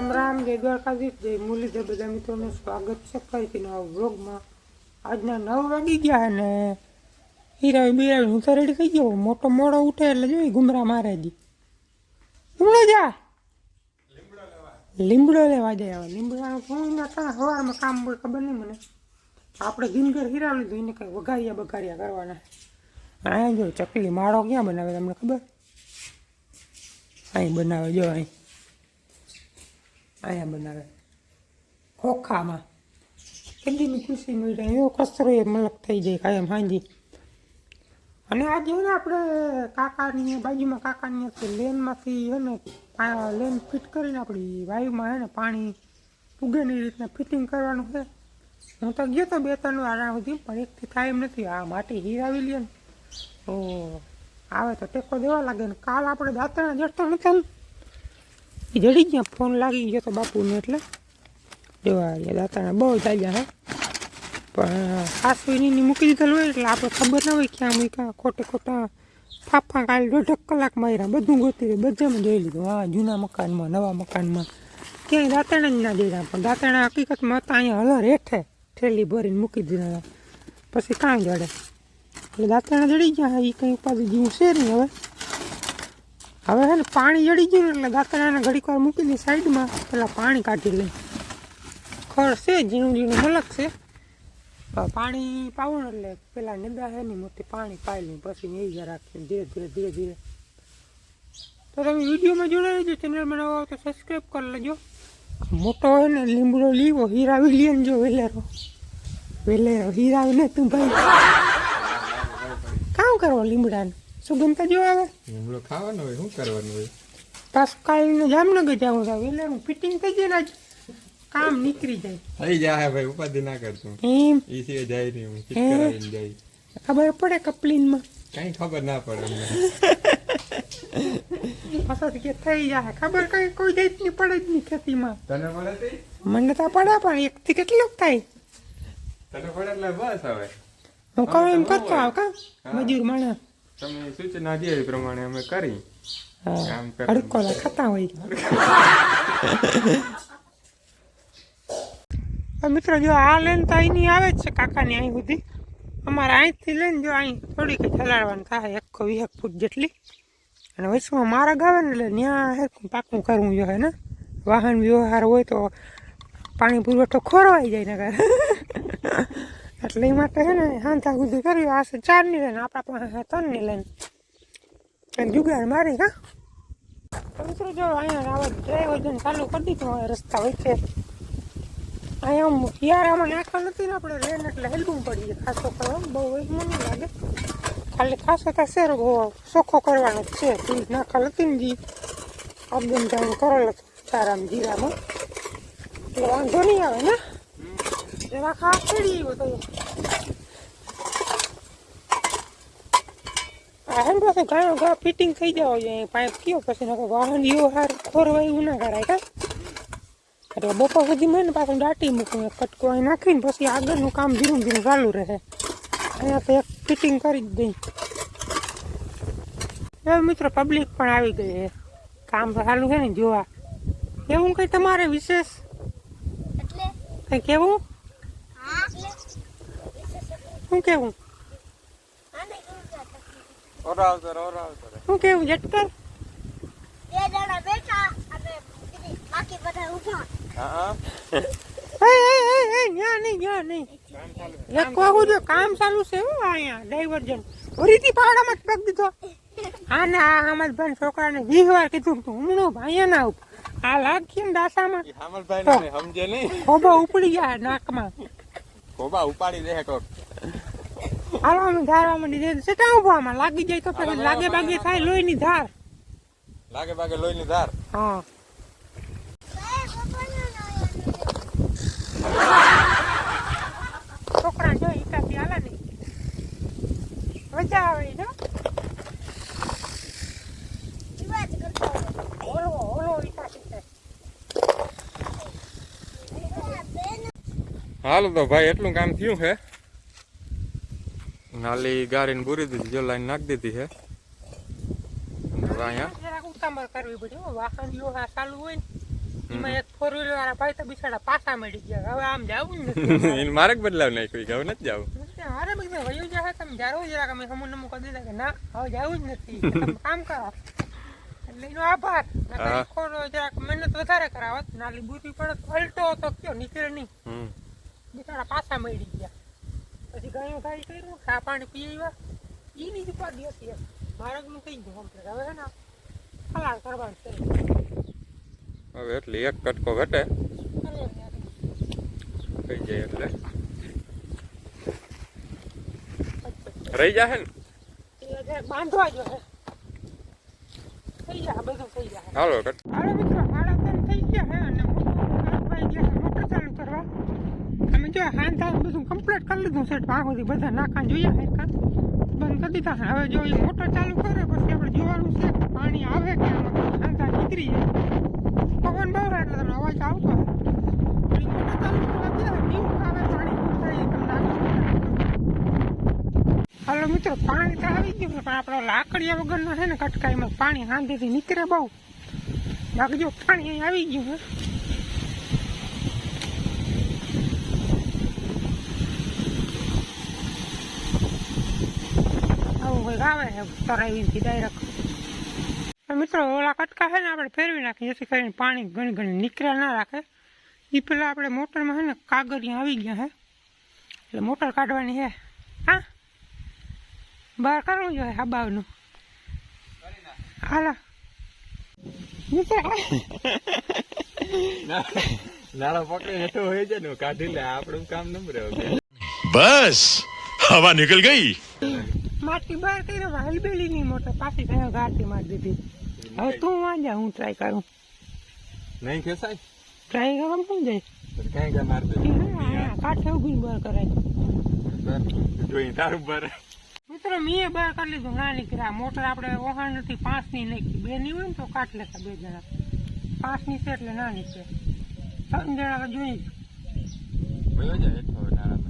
જય દ્વારકાધીશ, જય મુરલીધર, બધા મિત્રોનું સ્વાગત છે ફરીથી નવા વ્લોગમાં. આજના નવ વાગી ગયા અને હીરાવી બિરાવી હું તો રેડી થઈ ગયો. મોટો મોડો ઉઠે એટલે જોઈ ગુમરા મારે જી લીમડો જા. લીમડો લેવા જાય હવે. લીમડાનું ફોન હતા સવારમાં કામ હોય ખબર નહીં મને. આપણે ગીનગર હીરાવી લીધું, એને કંઈ વઘારિયા બઘારિયા કરવાના. અહીંયા જો ચકલી માળો ક્યાં બનાવે તમને ખબર? અહીં બનાવે, જો અહીં. અહીંયા બનાવે ખોખામાં કેટલીની ખુશી મળી એવો કચરો એ મલક થઈ જાય કાયમ હાંજી અને આજે ને આપણે કાકાની બાજુમાં કાકાની લેનમાંથી હે ને લેન ફિટ કરીને આપણી વાયુમાં હે ને પાણી ઉગે ને એ રીતના ફિટિંગ કરવાનું છે હું તો ગયો તો બે ત્રણ વાર સુધી પણ એકથી થાય એમ નથી આ માટી હીરાવી લે ને તો આવે તો ટેકો દેવા લાગે ને કાલ આપણે દાંતણા જડતા નથી જડી ગયા, ફોન લાગી ગયો તો બાપુને એટલે. જોવા દાંતણા બહુ ચાલ્યા હે. પણ સાસુની મૂકી દીધેલું હોય એટલે આપણે ખબર ના હોય ક્યાં મૂક્યા ખોટે ખોટા ફાફા કાલે દોઢક કલાક માર્યા, બધું ગોતી રહ્યું, બધામાં જોઈ લીધું હા જૂના મકાનમાં, નવા મકાનમાં. ક્યાંય દાંતણા જ ના દેતા પણ દાંતણા હકીકતમાં હતા અહીંયા હલર હેઠે થેલી ભરીને મૂકી દીધા પછી કાંઈ જડે. એટલે દાંતણા જડી ગયા એ કંઈ ઉપાધિ જેવું છે નહીં હવે. હવે હે ને પાણી જડી ગયું ને એટલે ગાકરાને ઘડીક વાર મૂકી સાઈડમાં પેલા પાણી કાઢી લઈ. ખર છે, ઝીણું ઝીણું મલક છે. પણ પાવું એટલે પેલા નિંદા છે ને મોટી પાણી પાઈ લઈ પછી એ જ રાખીને ધીરે ધીરે ધીરે ધીરે. તો તમે વિડીયોમાં જોડાઈ લેજો ચેનલમાં નવા તો સબસ્ક્રાઈબ કરી લેજો. મોટો હોય ને લીમડો લીવો હીરાવી લે ને જો વેલેરો. વેલેરો હીરાવી ને તું ભાઈ. કામ કરો લીમડાને? સુગંધ જો આવે. હમણાં ખાવાનો હોય શું કરવાનું હોય? પાછું કાલનું જામનગર જવું સાહેબ એટલે હું ફિટિંગ થઈ જાય આજ. કામ નીકળી જાય. થઈ જાય ભાઈ ઉપાધિ ના કરતું એમ. એ સિવાય જાય નહીં હું ફિટ કરાવીને જાય. ખબર પડે કપલીનમાં. કઈ ખબર ના પડે અમને. પાછળ કે થઈ જાય. ખબર કઈ કોઈ જાતની પડે જ નહીં ખેતીમાં. તને પડે મને તો પડે પણ એકથી કેટલું થાય. તને પડે એટલે બસ હવે. હું કહું એમ કરતો આવ કા? મજૂર માણસ. તમે સૂચના દે એ પ્રમાણે અમે કરી. કામ ખાતા હોય. મિત્રો જો આ લેન તો અહીંની આવે જ છે કાકાની અહીં સુધી. અમારે અહીંથી લઈને જો અહીં થોડીક ચલાડવાની હલાડવાનું થાય એકસો વીસ ફૂટ જેટલી. અને વચમાં મારા ગાવે ને એટલે ત્યાં હેરખું પાકું કરવું જોઈએ ને. વાહન વ્યવહાર હોય તો પાણી પુરવઠો ખોરવાઈ જાય નગર એટલે એ માટે છે ને હાંથા સુધી કર્યું આ છે ચારની લઈને, આપણા પાસે ત્રણની લઈને. જુગાર મારી, હા? મિત્રો જો અહીંયા રાવત ડ્રાઈવર જઈને ચાલુ કરી દીધું રસ્તા વચ્ચે. અહીંયા આમ હિયારામાં નાખવા નથી ને આપણે રેન એટલે હેલવું પડી જાય ખાસો કરવા બહુ વેગમાં નહીં લાગે. ખાલી ખાસો તો શેર ચોખ્ખો કરવાનો જ છે. તું નાખા નથી ને જી. અબદન જાણ કરેલો ચારામ, જીરામાં. એટલે વાંધો નહીં આવે ને. જરા ખા ખેડી ગયો તો પાસે ઘણા ઘણા ફિટિંગ થઈ જાવ જોઈએ પાઇપ કયો પછી વાહન યો હાર ખોરવાય એવું ના કરાય કા એટલે? બપોર સુધી મેં પાછું દાટી મૂકું એક કટકો અહીં નાખીને પછી આગળનું કામ ધીરું ધીરું ચાલુ રહે અહીંયા તો એક ફિટિંગ કરી જ દઈ હવે મિત્રો પબ્લિક પણ આવી ગઈ કામ ચાલુ છે ને જોવા એવું કંઈ તમારે વિશેષ કેવું? શું કેવું? શું કેવું? જટકર બે જણા બેઠા અને બાકી બધા ઊભા. હા એ એ એ એ નહીં ન્યા નહીં. એક કામ ચાલુ છે હો અહીંયા ડાયવર્જન. ઓરીથી પાવડામાં જ પગ દીધો. હા ને આ આમાં છોકરાને વીસ વાર કીધું તું હમણું ભાઈ ના આવ. આ લાગી ને દાસામાં હામલભાઈ ને સમજે નહીં. ખોબા ઉપડી ગયા નાકમાં. ખોબા ઉપાડી દે હાલો ધારવામાં ધારવા માંડી દે સેટા ઊભા આમાં લાગી જાય તો પછી લાગે બાગે થાય લોહીની ધાર. લાગે બાગે લોહીની ધાર. હા. છોકરા જો એકાથી હાલે નહીં મજા આવે જો. હાલો તો ભાઈ એટલું કામ થયું છે. નાલી ગાડીને બુરી દીધી જો લાઈન નાખી દીધી છે અહીંયા ઉતામળ કરવી પડી. વાહન જો આ ચાલુ હોય ને એમાં એક ફોર વ્હીલર આ ભાઈ તો બિચારા પાછા મળી ગયા. હવે આમ જાવું જ નથી એને મારે બદલાવ નાખ્યો કે હવે નથી જાવ. અરે બધી વયું જાય તમે જારો જરાક અમે સમૂહ નમું કરી દીધા કે ના હવે જાવું જ નથી. કામ કરો. એટલે એનો આભાર. જરાક મહેનત વધારે કરાવત નાલી બુરી પડે અલટો તો કયો નીકળે નહીં. બિચારા પાછા મળી ગયા. પછી ગાયું ગાઈ કર્યું ચા પાણી પી આવ્યા એની જ ઉપર એમ. મારગનું થઈ ગયું કમ્પ્લીટ હવે છે ને ખલાસ કરવાનું છે. હવે એટલે એક કટકો ઘટે. થઈ જાય એટલે. રહી જાય ને? એ બાંધવા જો હે થઈ જાય બધું થઈ જાય. હાલો કટ હાલો મિત્રો સાડા ત્રણ થઈ ગયા હે અને ભાઈ ગયા છે મોટર ચાલુ કરવા અમે જો હાંધા બધું કમ્પ્લીટ કરી લીધું છે. સુધી બધા નાખા જોઈએ હરખા બંધ કરી દીધા હવે જો એ મોટર ચાલુ કરે, પછી આપણે જોવાનું છે પાણી આવે કે આમાં ખાંધા નીકળી જાય. પવન બહુ એટલે તમને અવાજ આવતો હોય. આવે, પાણી થાય તમને હાલો મિત્રો, પાણી તો આવી ગયું પણ આપણો લાકડીયા વગરનો છે ને કટકાઈમાં પાણી હાંધીથી નીકળે બહુ. બાકી જો પાણી આવી ગયું કોઈ ગાવે છે ડાયરેક્ટ મિત્રો ઓલા કટકા છે ને આપણે ફેરવી નાખીએ જેથી કરીને પાણી ઘણી ઘણી નીકળ્યા ના રાખે. એ પેલા આપણે મોટરમાં છે ને કાગળિયા આવી ગયા છે એટલે મોટર કાઢવાની છે હા? બહાર કરવું જોઈએ હાબાવનું હાલો. મિત્રો નાળો હોય છે ને કાઢી લે આપણું કામ નમ બસ હવા નીકળ ગઈ. માટી બહાર કર્યો હલબેલી નહીં મોટર પાછી ગયો ગાડી મારી દીધી. હવે તું વાંજા હું ટ્રાય કરું. નહીં ખેસાય ટ્રાય કરવા શું જાય? કાંઈ કાંઈ માર દે હા, કાંઠે ઊભી બહાર કરાય. જોઈ તારું બહાર મિત્રો મેં બહાર કરી લીધું ના નીકળ્યા મોટર આપણે ઓહાણ નથી પાંચની નાખી. બે ની હોય ને તો કાઠ લેતા બે જણા. પાંચની છે એટલે ના નીકળે. ત્રણ જણા જોઈ જાય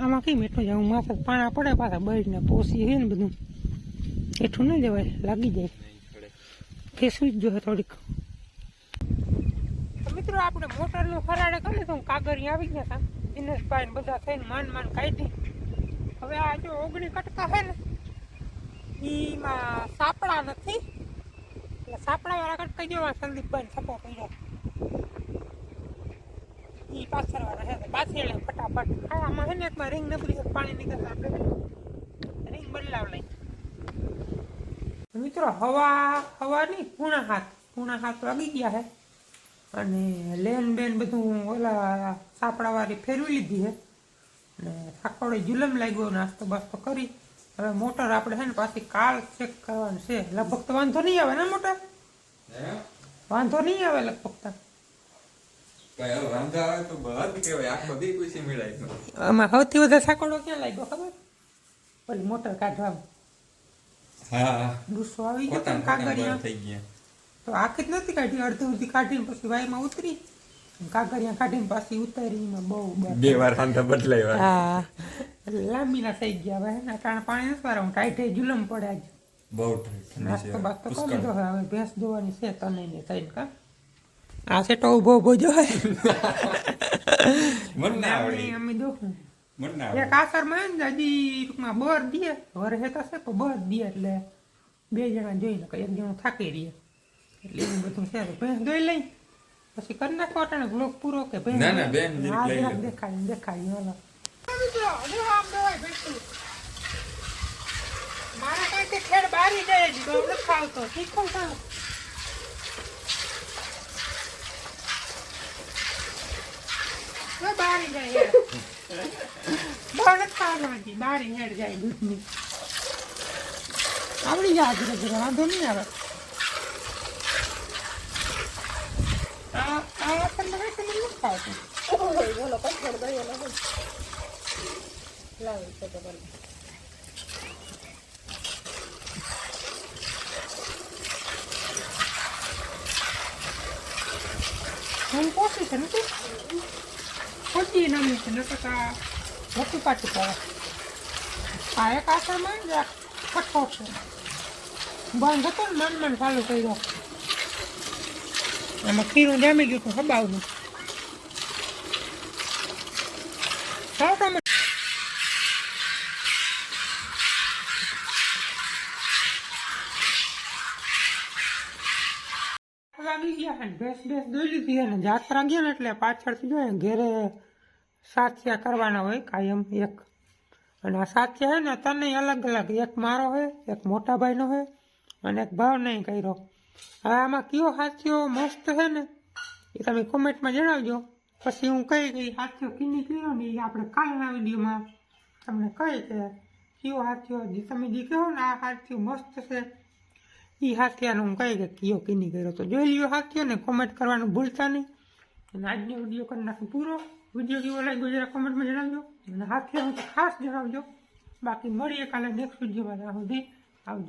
આમાં કેમ એટલું જવું માથે પાણા પડે પાછા બળીને પોસી છે ને બધું. એઠું ન જવાય લાગી જાય. ફેસવી જ જોઈએ થોડીક. મિત્રો આપણે મોટરનું ફરાડે કરી તો કાગળ આવી ગયા હતા દિનેશભાઈ બધા થઈને માન માન કાઢી. હવે આ જો ઓગણી કટકા છે ને એમાં સાપડા નથી. એટલે સાપડા વાળા કટકા જેવા સંદીપભાઈ છપા પડ્યા ઈ પાછળ વાળા છે. ફટાફટ. હા આમાં હે ને એકમાં રિંગ નબળી છે પાણી નીકળે આપણે રિંગ બદલાવ લઈ મિત્રો હવા હવા નહીં પૂણા હાથ. પૂણા હાથ લાગી ગયા હે અને લેન બેન બધું ઓલા સાપડાવાળી ફેરવી લીધી હે અને થાકોડે જુલમ લાગ્યો નાસ્તો બાસ્તો કરી. હવે મોટર આપણે હે ને પાછી કાલ ચેક કરવાનું છે. લગભગ તો વાંધો નહીં આવે ને મોટર? વાંધો નહીં આવે લગભગ તો. આમાં સૌથી વધારે સાકોડો ક્યાં લાગ્યો ખબર? ઓલી મોટર કાઢવામાં ગુસ્સો આવી ગયો કાગળિયા. થઈ ગયા. તો આખી જ નથી કાઢી અડધી અડધી કાઢીને પછી વાયમાં ઉતરી. કાગળિયા કાઢીને પાછી ઉતારી એમાં બહુ બે વાર હાંધા બદલાય. હા. એટલે લાંબીના થઈ ગયા હવે એના પાણી નથી વાળા હું ટાઈટે જુલમ પડે આજ. બહુ નાસ્તો બાસ્તો કરી હવે હવે. ભેંસ દોવાની છે તને ને થઈને કા? આ છે તો ઊભો ઊભો જો મન ના આવડે. અમે દોખું મન ના એક આસરમાં દાદી ટૂંકમાં બર દે. વરસે થશે પણ બોર દે એટલે બે જણા જોઈને લે. એક જણો થાકી રહે એટલે એવું બધું છે. તો ભેંસ દોઈ લઈ. પછી કરી નાખો અટાણે બ્લોક પૂરો કે ભેંસ ના, ના? બેન દેખાય લઈ જરાક લે. દેખાડી દેખાડી મારા કાંઈથી ખેડ બારી જાય જ તો ખાવતો શીખો ખાવ બારી જાય યાર ખાવાની બારી હેડ જાય દૂધની આવડી જાય ધીરે ધીરે વાંધો નહીં આવે. હું છે નથી ખોટી નામી છે, નકર આ ભટુપા ચૂકવે પાયે કાસરમાં કઠો છે. બંધ હતો ને મન મન ચાલુ કર્યો. એમાં ખીરું જામી ગયું હતું હબાવનું ચાલો તમે. ભેસ ભેસ દોડી દીધી અને જાત્રા ગયા ને એટલે પાછળથી જોઈએ ઘેરે સાથિયા કરવાના હોય, કાયમ એક. અને આ સાથિયા છે ને, તને અલગ અલગ. એક મારો હોય એક મોટા ભાઈનો હોય અને એક ભાવ નહીં કર્યો. હવે આમાં કયો હાથીઓ મસ્ત છે ને, એ તમે કોમેન્ટમાં જણાવજો. પછી હું કહી કઈ સાથિયો કીની કર્યો ને, એ આપણે કાલના વિડીયોમાં તમને કહી કે કયો હાથીઓ, જે તમે જે કહો ને, આ હાથીઓ મસ્ત છે. એ હાથિયાનું હું કહી કે કયો કીની કર્યો. તો જોઈ લ્યો હાથીઓ ને કોમેન્ટ કરવાનું ભૂલતા નહીં. અને આજનો વીડિયો કરી નાખું પૂરો. વીડિયો કેવો લાગ્યો જરા કોમેન્ટમાં જણાવજો. અને હાથે તો ખાસ જણાવજો. બાકી મળીએ કાલે નેક્સ્ટ વિડીયોમાં ત્યાં સુધી. આવજો.